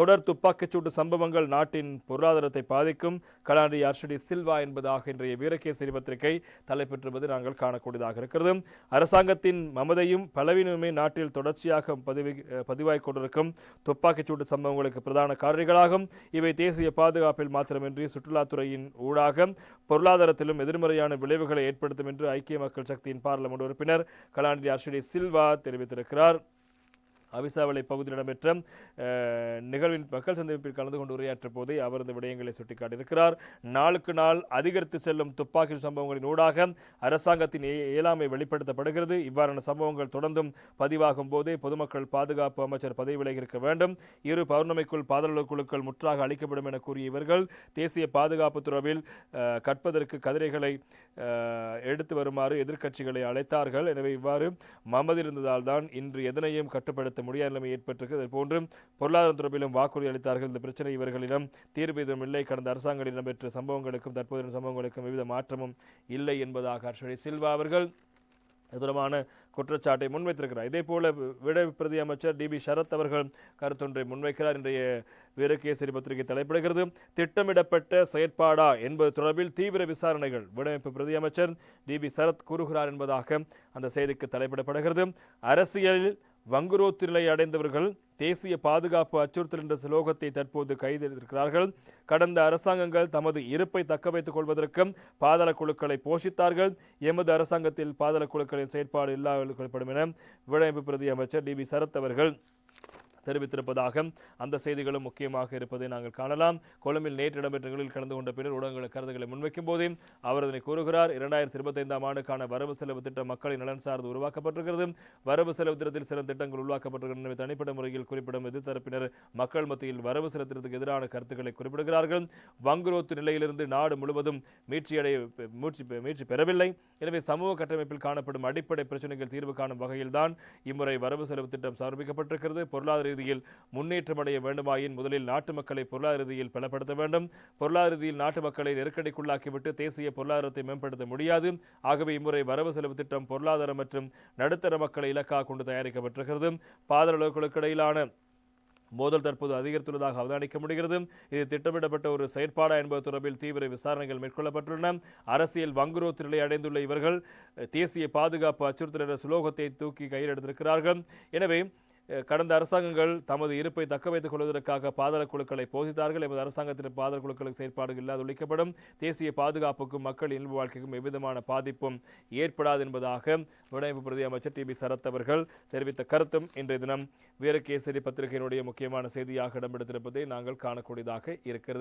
தொடர் துப்பாக்கிச்சூட்டு சம்பவங்கள் நாட்டின் பொருளாதாரத்தை பாதிக்கும். கலாநிதி அர்ஷடி சில்வா என்பதாக இன்றைய வீரகேசரி பத்திரிகை தலைப்பெற்றுவது நாங்கள் காணக்கூடியதாக இருக்கிறது. அரசாங்கத்தின் மமதையும் பலவீனமே நாட்டில் தொடர்ச்சியாக பதிவு பதிவாகிக் கொண்டிருக்கும். துப்பாக்கிச்சூட்டு சம்பவங்களுக்கு பிரதான காரணிகளாகும். இவை தேசிய பாதுகாப்பில் மாத்திரமின்றி சுற்றுலாத்துறையின் ஊடாக பொருளாதாரத்திலும் எதிர்மறையான விளைவுகளை ஏற்படுத்தும் என்று ஐக்கிய மக்கள் சக்தியின் பாராளுமன்ற உறுப்பினர் கலாநிதி அர்ஷடி சில்வா தெரிவித்திருக்கிறார். அவிசாவளை பகுதியில் இடம்பெற்ற நிகழ்வின் மக்கள் சந்திப்பில் கலந்து கொண்டு உரையாற்ற போதே அவர் இந்த விடயங்களை சுட்டிக்காட்டியிருக்கிறார். நாளுக்கு நாள் அதிகரித்து செல்லும் துப்பாக்கி சம்பவங்களின் ஊடாக அரசாங்கத்தின் இயலாமை வெளிப்படுத்தப்படுகிறது. இவ்வாறான சம்பவங்கள் தொடர்ந்தும் பதிவாகும் போதே பொதுமக்கள் பாதுகாப்பு அமைச்சர் பதவி விலகி இருக்க வேண்டும். இரு பௌர்ணமிக்குள் பாதாள குழுக்கள் முற்றாக அளிக்கப்படும் என கூறிய இவர்கள் தேசிய பாதுகாப்பு துறவில் கற்பதற்கு கதிரைகளை எடுத்து வருமாறு எதிர்க்கட்சிகளை அழைத்தார்கள். எனவே இவ்வாறு மமதிருந்ததால் தான் இன்று எதனையும் கட்டுப்படுத்த முடியாத நிலைமை ஏற்பட்டிருக்கு போன்று பொருளாதார தொடர்பிலும் வாக்குறுதி அளித்தார்கள். இந்த பிரச்சனை இவர்களிடம் தீர்வு எதுவும் இல்லை. கடந்த அரசாங்கங்களில் இடம்பெற்ற சம்பவங்களுக்கும் தற்போதைய சம்பவங்களுக்கும் எவ்வித மாற்றமும் இல்லை என்பதாக ஹர்ஷடி சில்வா அவர்கள் தொடர்பான குற்றச்சாட்டை முன்வைத்திருக்கிறார். இதே போல விட பிரதி அமைச்சர் டிபி சரத் அவர்கள் கருத்தொன்றை முன்வைக்கிறார். இன்றைய வீரகேசரி பத்திரிகை தலைப்படுகிறது திட்டமிடப்பட்ட செயற்பாடா? என்பது தொடர்பில் தீவிர விசாரணைகள். விடமைப்பு பிரதி அமைச்சர் டிபி சரத் கூறுகிறார் என்பதாக அந்த செய்திக்கு தலைப்பிடப்படுகிறது. அரசியலில் வங்குரோத்து நிலை அடைந்தவர்கள் தேசிய பாதுகாப்பு அச்சுறுத்தல் என்ற ஸ்லோகத்தை தற்போது கைதிருக்கிறார்கள் கடந்த அரசாங்கங்கள் தமது இருப்பை தக்க வைத்துக் கொள்வதற்கும் பாதாள குழுக்களை போஷித்தார்கள். எமது அரசாங்கத்தில் பாதாள குழுக்களின் செயற்பாடு இல்லாமல் என விளையாட்டு பிரதி அமைச்சர் டிபி சரத் அவர்கள் தெரிவித்திருப்பதாக அந்த செய்திகளும் முக்கியமாக இருப்பதை நாங்கள் காணலாம். கொழும்பில் நேற்று இடம்பெற்ற நிகழ்வில் கலந்து கொண்ட பின்னர் ஊடகங்கள் கருத்துக்களை முன்வைக்கும் போதே அவர் அதனை கூறுகிறார். இரண்டாயிரத்தி இருபத்தைந்தாம் ஆண்டுக்கான வரவு செலவு திட்டம் மக்களின் நலன் சார்ந்து உருவாக்கப்பட்டிருக்கிறது. வரவு செலவு திட்டத்தில் சில திட்டங்கள் உருவாக்கப்பட்டிருக்கின்றன. எனவே தனிப்பட்ட முறையில் குறிப்பிடும் எதிர்த்தரப்பினர் மக்கள் மத்தியில் வரவு செலவு திட்டத்துக்கு எதிரான கருத்துக்களை குறிப்பிடுகிறார்கள். வங்குரோத்து நிலையிலிருந்து நாடு முழுவதும் மீட்சியடைய மீட்சி மீட்சி பெறவில்லை. எனவே சமூக கட்டமைப்பில் காணப்படும் அடிப்படை பிரச்சனைகள் தீர்வு காணும் வகையில்தான் இம்முறை வரவு செலவு திட்டம் சமர்ப்பிக்கப்பட்டிருக்கிறது. பொருளாதார ரீதியில் முன்னேற்றம் அடைய வேண்டுமாயின் முதலில் நாட்டு மக்களை பொருளாதார ரீதியில் பலப்படுத்த வேண்டும். பொருளாதார ரீதியில் நாட்டு மக்களை நெருக்கடிக்குள்ளாக்கிவிட்டு தேசிய பொருளாதாரத்தை மேம்படுத்த முடியாது. ஆகவே இம்முறை வரவு செலவு திட்டம் பொருளாதார மற்றும் நடுத்தர மக்களை இலக்காக கொண்டு தயாரிக்கப்பட்டிருக்கிறது. பாதாள இடையிலான மோதல் தற்போது அதிகரித்துள்ளதாக அவதானிக்க முடிகிறது. இது திட்டமிடப்பட்ட ஒரு செயற்பாடா என்பது தொடர்பில் தீவிர விசாரணைகள் மேற்கொள்ளப்பட்டுள்ளன. அரசியல் வங்குரோத்து நிலை அடைந்துள்ள இவர்கள் தேசிய பாதுகாப்பு அச்சுறுத்தல் என்ற சுலோகத்தை தூக்கி கையில் எடுத்திருக்கிறார்கள். எனவே கடந்த அரசாங்கங்கள் தமது இருப்பை தக்க வைத்துக் கொள்வதற்காக பாதாள குழுக்களை போதித்தார்கள். எமது அரசாங்கத்தின் பாதாள குழுக்களுக்கு செயற்பாடுகள் இல்லாத ஒழிக்கப்படும். தேசிய பாதுகாப்புக்கும் மக்கள் இயல்பு வாழ்க்கைக்கும் எவ்விதமான பாதிப்பும் ஏற்படாது என்பதாக விடையமைப்பு பிரதி அமைச்சர் டி. பி. சரத் அவர்கள் தெரிவித்த கருத்தும் இன்றைய தினம் வீரகேசரி பத்திரிகையினுடைய முக்கியமான செய்தியாக இடம்பெடுத்திருப்பதை நாங்கள் காணக்கூடியதாக இருக்கிறது.